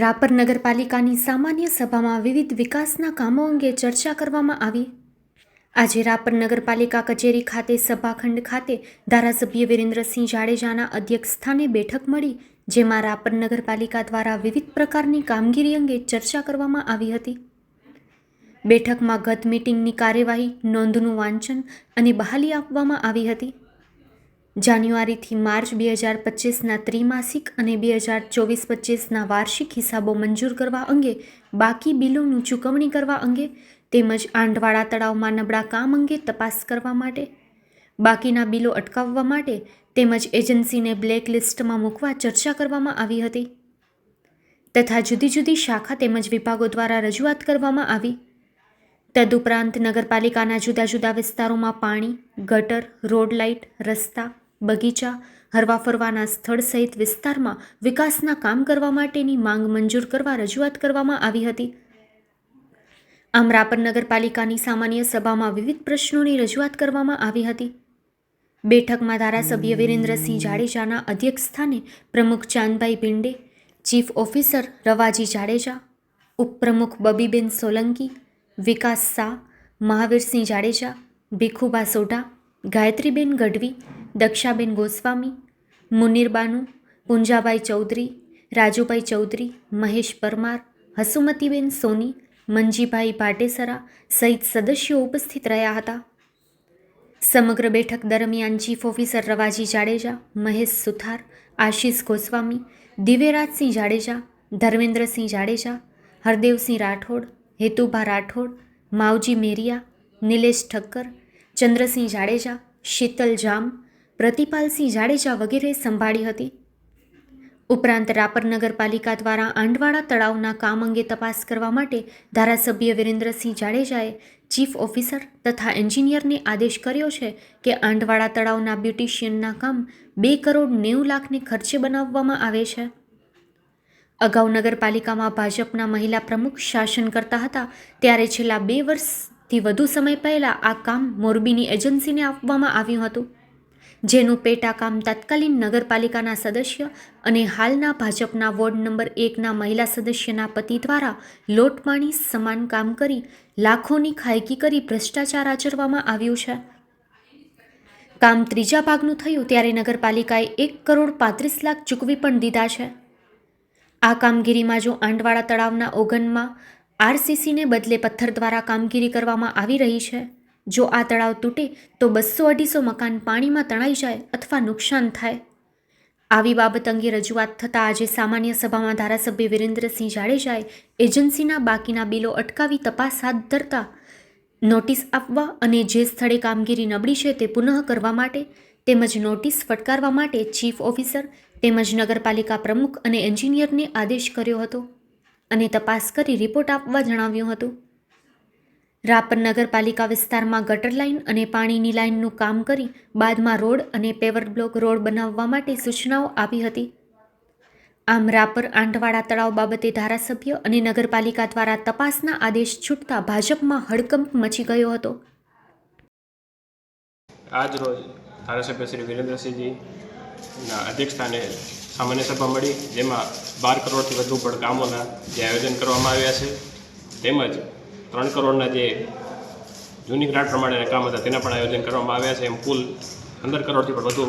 રાપર નગરપાલિકાની સામાન્ય સભામાં વિવિધ વિકાસના કામો અંગે ચર્ચા કરવામાં આવી. આજે રાપર નગરપાલિકા કચેરી ખાતે સભાખંડ ખાતે ધારાસભ્ય વિરેન્દ્રસિંહ જાડેજાના અધ્યક્ષસ્થાને બેઠક મળી, જેમાં રાપર નગરપાલિકા દ્વારા વિવિધ પ્રકારની કામગીરી અંગે ચર્ચા કરવામાં આવી હતી. બેઠકમાં ગત મીટિંગની કાર્યવાહી, નોંધનું વાંચન અને બહાલી આપવામાં આવી હતી. જાન્યુઆરીથી માર્ચ બે હજાર પચીસના ત્રિમાસિક અને બે હજાર ચોવીસ પચીસના વાર્ષિક હિસાબો મંજૂર કરવા અંગે, બાકી બિલોનું ચૂકવણી કરવા અંગે તેમજ આંડવાળા તળાવમાં નબળા કામ અંગે તપાસ કરવા માટે. બાકીના બિલો અટકાવવા માટે તેમજ એજન્સીને બ્લેક લિસ્ટમાં મૂકવા ચર્ચા કરવામાં આવી હતી. તથા જુદી જુદી શાખા તેમજ વિભાગો દ્વારા રજૂઆત કરવામાં આવી. તદુપરાંત નગરપાલિકાના જુદા જુદા વિસ્તારોમાં પાણી, ગટર, રોડ લાઇટ, રસ્તા બગીચા, હરવા ફરવાના સ્થળ સહિત વિસ્તારમાં વિકાસના કામ કરવા માટેની માંગ મંજૂર કરવા રજૂઆત કરવામાં આવી હતી. આમ રાપર નગરપાલિકાની સામાન્ય સભામાં વિવિધ પ્રશ્નોની રજૂઆત કરવામાં આવી હતી. બેઠકમાં ધારાસભ્ય વિરેન્દ્રસિંહ જાડેજાના અધ્યક્ષસ્થાને પ્રમુખ ચાંદભાઈ પિંડે ચીફ ઓફિસર રવાજી જાડેજા, ઉપપ્રમુખ બબીબેન સોલંકી, વિકાસ શાહ, મહાવીરસિંહ જાડેજા ભીખુબા સોઢા, ગાયત્રીબેન ગઢવી દક્ષાબેન ગોસ્વામી મુનિરબાનુ પુંજાભાઈ ચૌધરી, રાજુભાઈ ચૌધરી, મહેશ પરમાર, હસુમતીબેન સોની, મંજીભાઈ ભાટેસરા સહિત સદસ્યો ઉપસ્થિત રહ્યા હતા. સમગ્ર બેઠક દરમિયાન ચીફ ઓફિસર રવાજી જાડેજા, મહેશ સુથાર, આશીષ ગોસ્વામી, દિવ્યરાજસિંહ જાડેજા, ધર્મેન્દ્રસિંહ જાડેજા, હરદેવસિંહ રાઠોડ, હેતુભા રાઠોડ, માવજી મેરિયા, નિલેશ ઠક્કર, ચંદ્રસિંહ જાડેજા, શીતલ જામ પ્રતિપાલસિંહ જાડેજા વગેરે સંભાળી હતી. ઉપરાંત રાપર નગરપાલિકા દ્વારા આંડવાળા તળાવના કામ અંગે તપાસ કરવા માટે ધારાસભ્ય વિરેન્દ્રસિંહ જાડેજાએ ચીફ ઓફિસર તથા એન્જિનિયરને આદેશ કર્યો છે કે આંડવાળા તળાવના બ્યુટિશિયનના કામ બે કરોડ નેવું લાખને ખર્ચે બનાવવામાં આવે છે. અગાઉ નગરપાલિકામાં ભાજપના મહિલા પ્રમુખ શાસન કરતા હતા, ત્યારે છેલ્લા બે વર્ષથી વધુ સમય પહેલાં આ કામ મોરબીની એજન્સીને આપવામાં આવ્યું હતું. જેનું પેટાકામ તત્કાલીન નગરપાલિકાના સદસ્ય અને હાલના ભાજપના વોર્ડ નંબર એકના મહિલા સદસ્યના પતિ દ્વારા લોટપાણી સમાન કામ કરી લાખોની ખાયકી કરી ભ્રષ્ટાચાર આચરવામાં આવ્યું છે. કામ ત્રીજા ભાગનું થયું ત્યારે નગરપાલિકાએ એક કરોડ પાંત્રીસ લાખ ચૂકવી પણ દીધા છે. આ કામગીરીમાં જો આંડવાળા તળાવના ઓગનમાં આરસીસીને બદલે પથ્થર દ્વારા કામગીરી કરવામાં આવી રહી છે જો આ તળાવ તૂટે તો બસો અઢીસો મકાન પાણીમાં તણાઈ જાય અથવા નુકસાન થાય. આવી બાબત અંગે રજૂઆત થતાં આજે સામાન્ય સભામાં ધારાસભ્ય વિરેન્દ્રસિંહ જાડેજાએ એજન્સીના બાકીના બિલો અટકાવી તપાસ હાથ ધરતા નોટિસ આપવા અને જે સ્થળે કામગીરી નબળી છે તે પુનઃ કરવા માટે તેમજ નોટિસ ફટકારવા માટે ચીફ ઓફિસર તેમજ નગરપાલિકા પ્રમુખ અને એન્જિનિયરને આદેશ કર્યો હતો અને તપાસ કરી રિપોર્ટ આપવા જણાવ્યું હતું. રાપર નગરપાલિકા વિસ્તારમાં ગટર લાઇન અને પાણીની લાઇનનું કામ કરી બાદમાં રોડ અને પેવર બ્લોક રોડ બનાવવા માટે સૂચનાઓ આપી હતી. આમ રાપર આંટવાડા તળાવ બાબતે ધારાસભ્ય અને નગરપાલિકા દ્વારા તપાસના આદેશ છૂટતા ભાજપમાં હડકંપ મચી ગયો હતો. આજ રોજ ધારાસભ્ય શ્રી વિરેન્દ્રસિંહજીના અધ્યક્ષસ્થાને સામાન્ય સભા મળી, જેમાં બાર કરોડથી વધુ પણ જે આયોજન કરવામાં આવ્યા છે, તેમજ ત્રણ કરોડના જે જૂની ગ્રાન્ટ પ્રમાણેના કામ હતા, તેના પણ આયોજન કરવામાં આવ્યા છે. એમ કુલ પંદર કરોડથી પણ વધુ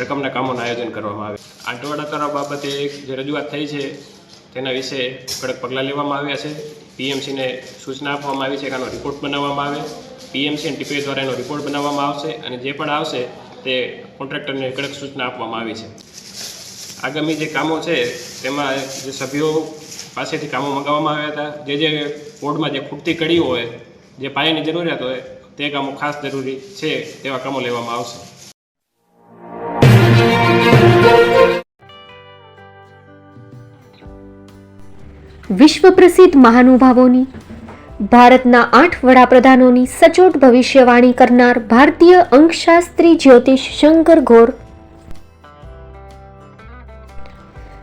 રકમના કામોના આયોજન કરવામાં આવે આંટવાડા તળાવ બાબતે જે રજૂઆત થઈ છે, તેના વિશે કડક પગલાં લેવામાં આવ્યા છે. પીએમસીને સૂચના આપવામાં આવી છે કે આનો રિપોર્ટ બનાવવામાં આવે. પીએમસી અને ટીપીએ દ્વારા એનો રિપોર્ટ બનાવવામાં આવશે અને જે પણ આવશે, તે કોન્ટ્રાક્ટરને કડક સૂચના આપવામાં આવી છે. આગામી જે કામો છે, તેમાં જે સભ્યો પાસેથી કામો મંગાવવામાં આવ્યા હતા. જે જે બોર્ડમાં જે ખૂટતી કડીઓ હોય, જે પાયાની જરૂરિયાત હોય, તે કામો ખાસ જરૂરી છે તેવા કામો લેવામાં આવશે. વિશ્વ પ્રસિદ્ધ મહાનુભાવોની, ભારતના આઠ વડાપ્રધાનોની સચોટ ભવિષ્યવાણી કરનાર ભારતીય અંકશાસ્ત્રી જ્યોતિષ શંકર ઘોર